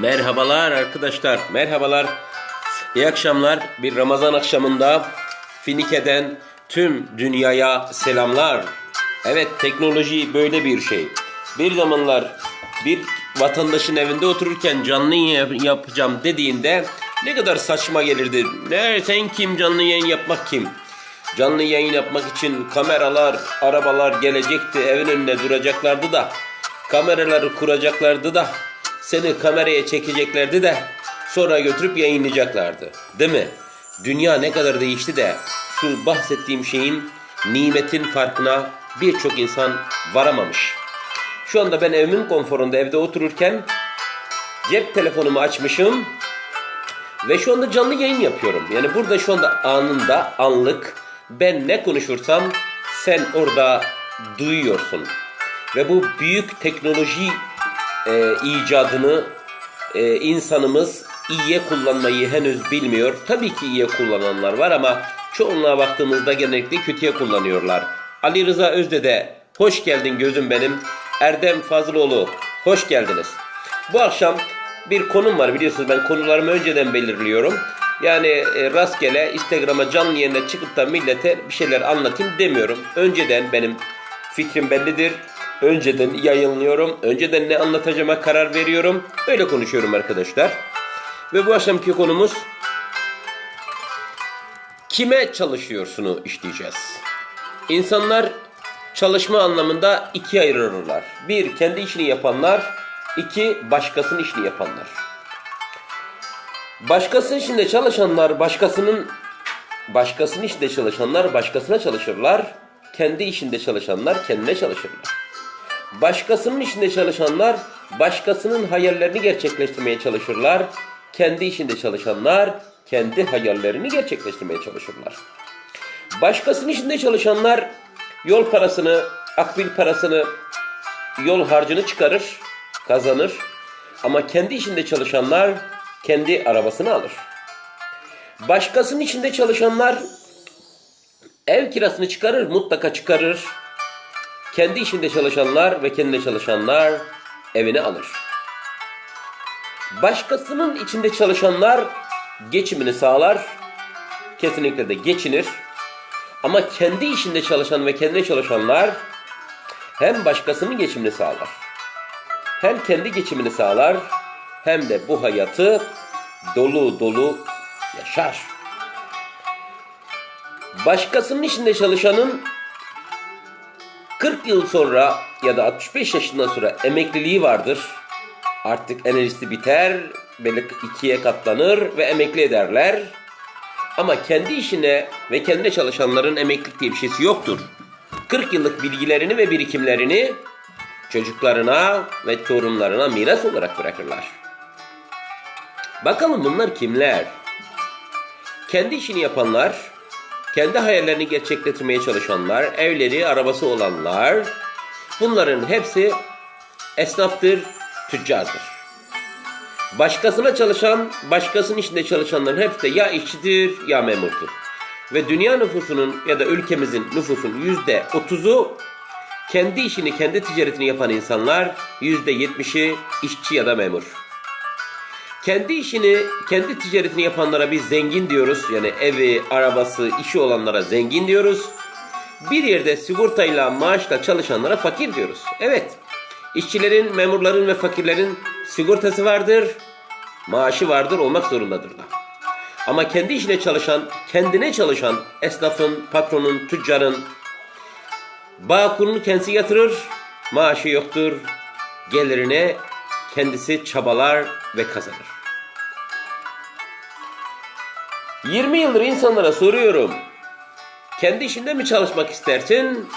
Merhabalar arkadaşlar, merhabalar. İyi akşamlar. Bir Ramazan akşamında Finike'den tüm dünyaya selamlar. Evet, teknoloji böyle bir şey. Bir zamanlar bir vatandaşın evinde otururken canlı yayın yap- yapacağım dediğinde ne kadar saçma gelirdi. Ne sen kim canlı yayın yapmak kim? Canlı yayın yapmak için kameralar, arabalar gelecekti, evin önünde duracaklardı da kameraları kuracaklardı da seni kameraya çekeceklerdi de sonra götürüp yayınlayacaklardı. Değil mi? Dünya ne kadar değişti de şu bahsettiğim şeyin nimetin farkına birçok insan varamamış. Şu anda ben evimin konforunda evde otururken cep telefonumu açmışım ve şu anda canlı yayın yapıyorum. Yani burada şu anda anında, anlık ben ne konuşursam sen orada duyuyorsun. Ve bu büyük teknoloji e, icadını e, insanımız iyiye kullanmayı henüz bilmiyor. Tabii ki iyiye kullananlar var ama çoğunluğa baktığımızda genellikle kötüye kullanıyorlar. Ali Rıza Özdede hoş geldin gözüm benim. Erdem Fazlıoğlu hoş geldiniz. Bu akşam bir konum var biliyorsunuz ben konularımı önceden belirliyorum. Yani e, rastgele Instagram'a canlı yayına çıkıp da millete bir şeyler anlatayım demiyorum. Önceden benim fikrim bellidir. Önceden yayınlıyorum. Önceden ne anlatacağıma karar veriyorum. Öyle konuşuyorum arkadaşlar. Ve bu akşamki konumuz kime çalışıyorsunu işleyeceğiz. İnsanlar çalışma anlamında ikiye ayrılırlar. Bir, kendi işini yapanlar. iki başkasının işini yapanlar. Başkasının işinde çalışanlar, başkasının başkasının işinde çalışanlar başkasına çalışırlar. Kendi işinde çalışanlar kendine çalışırlar. Başkasının işinde çalışanlar başkasının hayallerini gerçekleştirmeye çalışırlar. Kendi işinde çalışanlar kendi hayallerini gerçekleştirmeye çalışırlar. Başkasının işinde çalışanlar yol parasını, akbil parasını, yol harcını çıkarır, kazanır. Ama kendi işinde çalışanlar kendi arabasını alır. Başkasının işinde çalışanlar ev kirasını çıkarır, mutlaka çıkarır. Kendi işinde çalışanlar ve kendine çalışanlar evini alır. Başkasının içinde çalışanlar geçimini sağlar. Kesinlikle de geçinir. Ama kendi işinde çalışan ve kendine çalışanlar hem başkasının geçimini sağlar. Hem kendi geçimini sağlar hem de bu hayatı dolu dolu yaşar. Başkasının işinde çalışanın 40 yıl sonra ya da 65 yaşından sonra emekliliği vardır. Artık enerjisi biter, böyle ikiye katlanır ve emekli ederler. Ama kendi işine ve kendine çalışanların emeklilik diye bir şeysi yoktur. 40 yıllık bilgilerini ve birikimlerini çocuklarına ve torunlarına miras olarak bırakırlar. Bakalım bunlar kimler? Kendi işini yapanlar, kendi hayallerini gerçekleştirmeye çalışanlar, evleri, arabası olanlar, bunların hepsi esnaftır, tüccardır. Başkasına çalışan, başkasının işinde çalışanların hepsi de ya işçidir ya memurdur. Ve dünya nüfusunun ya da ülkemizin nüfusun yüzde otuzu kendi işini, kendi ticaretini yapan insanlar yüzde yetmişi işçi ya da memur. Kendi işini, kendi ticaretini yapanlara biz zengin diyoruz. Yani evi, arabası, işi olanlara zengin diyoruz. Bir yerde sigortayla, maaşla çalışanlara fakir diyoruz. Evet, işçilerin, memurların ve fakirlerin sigortası vardır, maaşı vardır, olmak zorundadır da. Ama kendi işine çalışan, kendine çalışan esnafın, patronun, tüccarın, Bağkurunu kendisi yatırır, maaşı yoktur, gelirine kendisi çabalar ve kazanır. 20 yıldır insanlara soruyorum. Kendi işinde mi çalışmak istersin?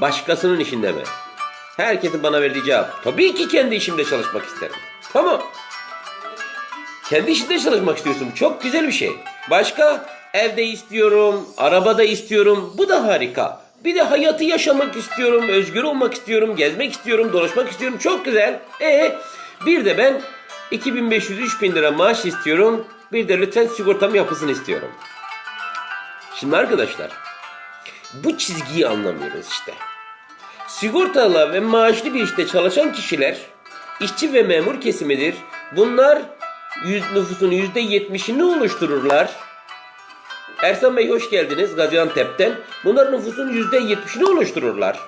Başkasının işinde mi? Herkesin bana verdiği cevap. Tabii ki kendi işimde çalışmak isterim. Tamam. Kendi işinde çalışmak istiyorsun. Çok güzel bir şey. Başka? Evde istiyorum, arabada istiyorum. Bu da harika. Bir de hayatı yaşamak istiyorum, özgür olmak istiyorum, gezmek istiyorum, dolaşmak istiyorum. Çok güzel. E bir de ben 2500-3000 lira maaş istiyorum. Bir de lütfen sigortam yapılsın istiyorum. Şimdi arkadaşlar bu çizgiyi anlamıyoruz işte. Sigortalı ve maaşlı bir işte çalışan kişiler işçi ve memur kesimidir. Bunlar yüz, nüfusun yüzde yetmişini oluştururlar. Ersan Bey hoş geldiniz Gaziantep'ten. Bunlar nüfusun yüzde yetmişini oluştururlar.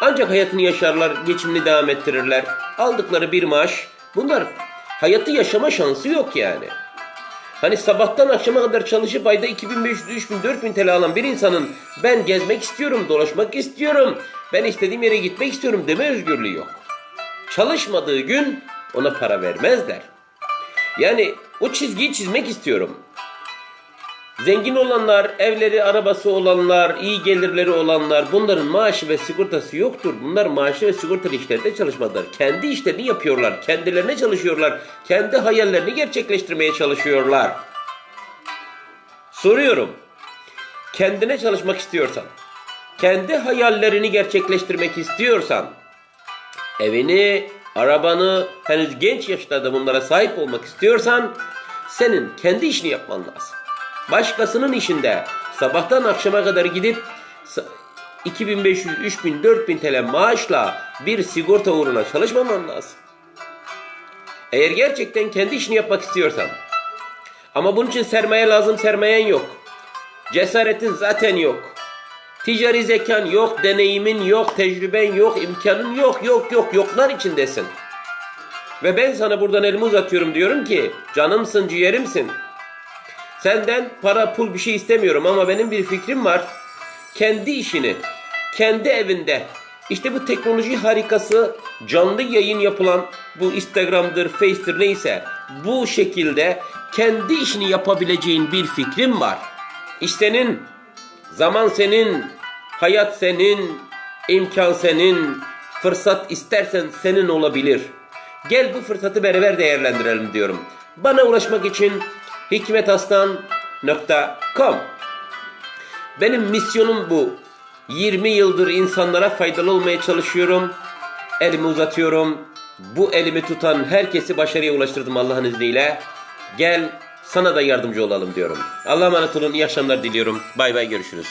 Ancak hayatını yaşarlar, geçimini devam ettirirler. Aldıkları bir maaş. Bunlar hayatı yaşama şansı yok yani. Hani sabahtan akşama kadar çalışıp ayda 2500, 3000, 4000 TL alan bir insanın ben gezmek istiyorum, dolaşmak istiyorum, ben istediğim yere gitmek istiyorum deme özgürlüğü yok. Çalışmadığı gün ona para vermezler. Yani o çizgiyi çizmek istiyorum. Zengin olanlar, evleri, arabası olanlar, iyi gelirleri olanlar bunların maaşı ve sigortası yoktur. Bunlar maaşı ve sigortalı işlerde çalışmadılar. Kendi işlerini yapıyorlar. Kendilerine çalışıyorlar. Kendi hayallerini gerçekleştirmeye çalışıyorlar. Soruyorum. Kendine çalışmak istiyorsan, kendi hayallerini gerçekleştirmek istiyorsan, evini, arabanı, henüz genç yaşlarda bunlara sahip olmak istiyorsan, senin kendi işini yapman lazım. Başkasının işinde sabahtan akşama kadar gidip sa- 2500, 3000, 4000 TL maaşla bir sigorta uğruna çalışmaman lazım. Eğer gerçekten kendi işini yapmak istiyorsan, ama bunun için sermaye lazım, sermayen yok. Cesaretin zaten yok. Ticari zekan yok, deneyimin yok, tecrüben yok, imkanın yok, yok, yok, yoklar içindesin. Ve ben sana buradan elimi uzatıyorum diyorum ki, canımsın, ciğerimsin. Senden para, pul bir şey istemiyorum ama benim bir fikrim var. Kendi işini, kendi evinde, işte bu teknoloji harikası canlı yayın yapılan bu Instagram'dır, Face'tir neyse bu şekilde kendi işini yapabileceğin bir fikrim var. İştenin, zaman senin, hayat senin, imkan senin, fırsat istersen senin olabilir. Gel bu fırsatı beraber değerlendirelim diyorum. Bana ulaşmak için hikmetaslan.com Benim misyonum bu. 20 yıldır insanlara faydalı olmaya çalışıyorum. Elimi uzatıyorum. Bu elimi tutan herkesi başarıya ulaştırdım Allah'ın izniyle. Gel sana da yardımcı olalım diyorum. Allah'a emanet olun. İyi akşamlar diliyorum. Bay bay görüşürüz.